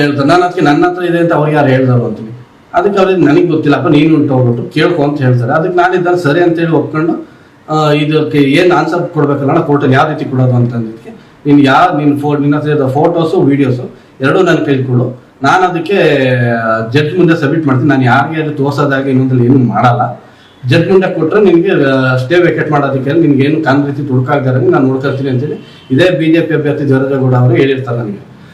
ಹೇಳ್ತಾರೆ. ನಾನು ಅದಕ್ಕೆ ನನ್ನ ಹತ್ರ ಇದೆ ಅಂತ ಅವ್ರಿಗೆ ಯಾರು ಹೇಳ್ದವ್ರು ಅಂತೀನಿ ಅದಕ್ಕೆ ಅವ್ರಿಗೆ ನನಗೆ ಗೊತ್ತಿಲ್ಲಪ್ಪ ನೀನು ಉಂಟು ಹೋಗ್ಬಿಟ್ಟು ಕೇಳ್ಕೊ ಅಂತ ಹೇಳ್ತಾರೆ. ಅದಕ್ಕೆ ನಾನು ಇದ್ದಾನೆ ಸರಿ ಅಂತೇಳಿ ಒಪ್ಕೊಂಡು ಇದಕ್ಕೆ ಏನು ಆನ್ಸರ್ ಕೊಡ್ಬೇಕಲ್ಲ ಕೋರ್ಟಲ್ಲಿ ಯಾವ ರೀತಿ ಕೊಡೋದು ಅಂತಂದಿದ್ದಕ್ಕೆ ನೀನು ಯಾರು ನಿನ್ನ ಫೋ, ನಿನ್ನ ಹತ್ರ ಫೋಟೋಸು ವೀಡಿಯೋಸು ಎರಡೂ ನನ್ನ ಕೈಕೊಡು ನಾನು ಅದಕ್ಕೆ ಜಡ್ಜ್ ಮುಂದೆ ಸಬ್ಮಿಟ್ ಮಾಡ್ತೀನಿ. ನಾನು ಯಾರಿಗೆ ಅದು ತೋರ್ಸೋದಾಗಿ ಇನ್ನೊಂದಲ್ಲಿ ಏನು ಮಾಡಲ್ಲ. ಜಡ್ಜ್ ಮುಂದೆ ಕೊಟ್ಟರೆ ನಿನಗೆ ಸ್ಟೇ ವೆಕೆಟ್ ಮಾಡೋದಕ್ಕೆ ನಿನ್ಗೆ ಏನು ಕಾನ್ ರೀತಿ ನಾನು ನೋಡ್ಕೊಳ್ತೀನಿ ಅಂತೇಳಿ ಇದೇ ಬಿ ಜೆ ಪಿ ಅಭ್ಯರ್ಥಿ ದೇವರಾಜೇಗೌಡ ಅವರು ಹೇಳಿರ್ತಾರೆ ನನಗೆ.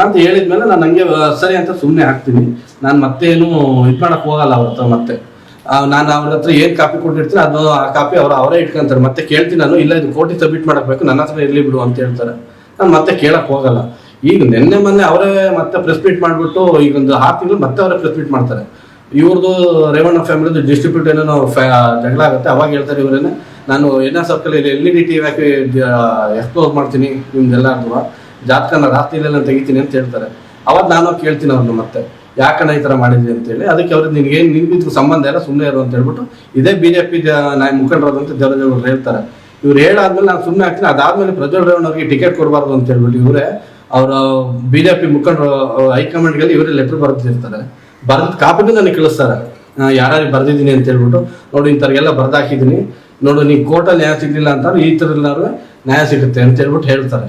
ಅಂತ ಹೇಳಿದ್ಮೇಲೆ ನಾನು ಹಂಗೆ ಸರಿ ಅಂತ ಸುಮ್ಮನೆ ಹಾಕ್ತೀನಿ. ನಾನು ಮತ್ತೇನು ಇದು ಮಾಡಕ್ ಹೋಗಲ್ಲ ಅವ್ರ ಹತ್ರ ಮತ್ತೆ ನಾನು ಅವ್ರ ಹತ್ರ ಏನ್ ಕಾಪಿ ಕೊಟ್ಟಿರ್ತೀನಿ ಅದು ಆ ಕಾಪಿ ಅವ್ರು ಅವರೇ ಇಟ್ಕೊಂತಾರೆ. ಮತ್ತೆ ಕೇಳ್ತೀನಿ ನಾನು, ಇಲ್ಲ, ಇದು ಕೋಟಿ ಸಬ್ಮಿಟ್ ಮಾಡಬೇಕು ನನ್ನ ಹತ್ರ ಇರ್ಲಿ ಬಿಡು ಅಂತ ಹೇಳ್ತಾರೆ. ನಾನು ಮತ್ತೆ ಕೇಳಕ್ ಹೋಗಲ್ಲ. ಈಗ ನಿನ್ನೆ ಮೊನ್ನೆ ಅವರೇ ಮತ್ತೆ ಪ್ರೆಸ್ ಮೀಟ್ ಮಾಡ್ಬಿಟ್ಟು ಈಗ ಒಂದು ಆರು ತಿಂಗಳು ಮತ್ತೆ ಅವರೇ ಪ್ರೆಸ್ ಮೀಟ್ ಮಾಡ್ತಾರೆ. ಇವ್ರದ್ದು ರೇವಣ್ಣ ಫ್ಯಾಮಿಲಿದು ಡಿಸ್ಟ್ರಿಬ್ಯೂಟ್ ಏನೋ ಜಗಳ ಆಗುತ್ತೆ. ಅವಾಗ ಹೇಳ್ತಾರೆ ಇವರೇನೆ, ನಾನು N S circle L E D T ಹಾಕಿ ಎಕ್ಸ್ಪ್ಲೋರ್ ಮಾಡ್ತೀನಿ ನಿಮ್ದೆಲ್ಲ ಅಥವಾ ಜಾತಕನ ರಾತ್ರಿಲೆಲ್ಲ ತೆಗಿತೀನಿ ಅಂತ ಹೇಳ್ತಾರೆ. ಅವಾಗ ನಾನು ಕೇಳ್ತೀನಿ ಅವ್ರನ್ನ ಮತ್ತೆ, ಯಾಕಣ್ಣ ಈ ಥರ ಮಾಡಿದ್ವಿ ಅಂತೇಳಿ ಅದಕ್ಕೆ ಅವ್ರಿಗೆ ನಿನ್ಗೆ ನಿನ್ಗಿದ್ರು ಸಂಬಂಧ ಇಲ್ಲ ಸುಮ್ಮನೆ ಇರು ಅಂತ ಹೇಳ್ಬಿಟ್ಟು ಇದೇ ಬಿ ಜೆ ಪಿ ಅಂತ ಮುಖಂಡರಾದಂಥ ದೇವರಾಜೇಗೌಡರು ಹೇಳ್ತಾರೆ. ಇವ್ರು ಹೇಳಾದ್ಮೇಲೆ ನಾನು ಸುಮ್ಮನೆ ಹಾಕ್ತೀನಿ ಅದಾದ್ಮೇಲೆ ಪ್ರಜ್ವಲ್ ರೇವಣ್ ಅವರಿಗೆ ಟಿಕೆಟ್ ಕೊಡಬಾರ್ದು ಅಂತ ಹೇಳ್ಬಿಟ್ಟು ಇವರೇ, ಅವರ ಪಿ ಮುಖಂಡರು ಹೈಕಮಾಂಡ್ಗೆ ಇವರೇ ಲೆಟರ್ ಬರೆದಿರ್ತಾರೆ. ಬರೆದ ಕಾಪಿನೂ ನನಗೆ ಕಳಿಸ್ತಾರೆ. ಯಾರು ಬರ್ದಿದ್ದೀನಿ ಅಂತ ಹೇಳ್ಬಿಟ್ಟು, ನೋಡಿ ಇಂಥವ್ರಿಗೆಲ್ಲ ಬರ್ದಾಕಿದ್ದೀನಿ. ನೋಡು ನೀವು ಕೋರ್ಟಲ್ಲಿ ನ್ಯಾಯ ಸಿಗಲಿಲ್ಲ ಅಂತ ಈ ಥರ ನ್ಯಾಯ ಸಿಗುತ್ತೆ ಅಂತ ಹೇಳ್ಬಿಟ್ಟು ಹೇಳ್ತಾರೆ.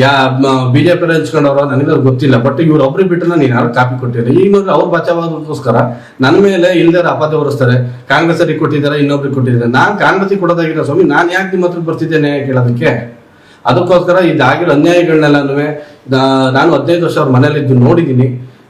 ಯಾ ಬಿಜೆಪಿ ಹಂಚ್ಕೊಂಡವ್ರು ನನಗೆ ಗೊತ್ತಿಲ್ಲ. ಬಟ್ ಇವ್ರು ಒಬ್ರಿಗೆ ಬಿಟ್ಟರೆ ನೀನು ಯಾರು ಕಾಪಿ ಈಗ ನೋಡ್ರಿ, ಅವ್ರು ಬಚಾವಾಗೋಸ್ಕರ ನನ್ನ ಮೇಲೆ ಇಲ್ದಾರ ಅಪಾದ ಹೊರಿಸ್ತಾರೆ ಕಾಂಗ್ರೆಸ್ ಅವ್ರಿಗೆ ಕೊಟ್ಟಿದ್ದಾರೆ ಇನ್ನೊಬ್ರಿಗೆ ಕೊಟ್ಟಿದ್ದಾರೆ. ನಾನು ಕಾಂಗ್ರೆಸ್ಗೆ ಕೊಡೋದಾಗಿಲ್ಲ ಸ್ವಾಮಿ, ನಾನು ಯಾಕೆ ನಿಮ್ಮ ಹತ್ರ ಬರ್ತಿದ್ದೇನೆ ಕೇಳೋದಕ್ಕೆ? ಅದಕ್ಕೋಸ್ಕರ ಇದಾಗಿರೋ ಅನ್ಯಾಯಗಳನ್ನೆಲ್ಲನೂ ನಾನು ಹದಿನೈದು ವರ್ಷ ಅವ್ರ ಮನೇಲಿದ್ದು ನೋಡಿದ್ದೀನಿ.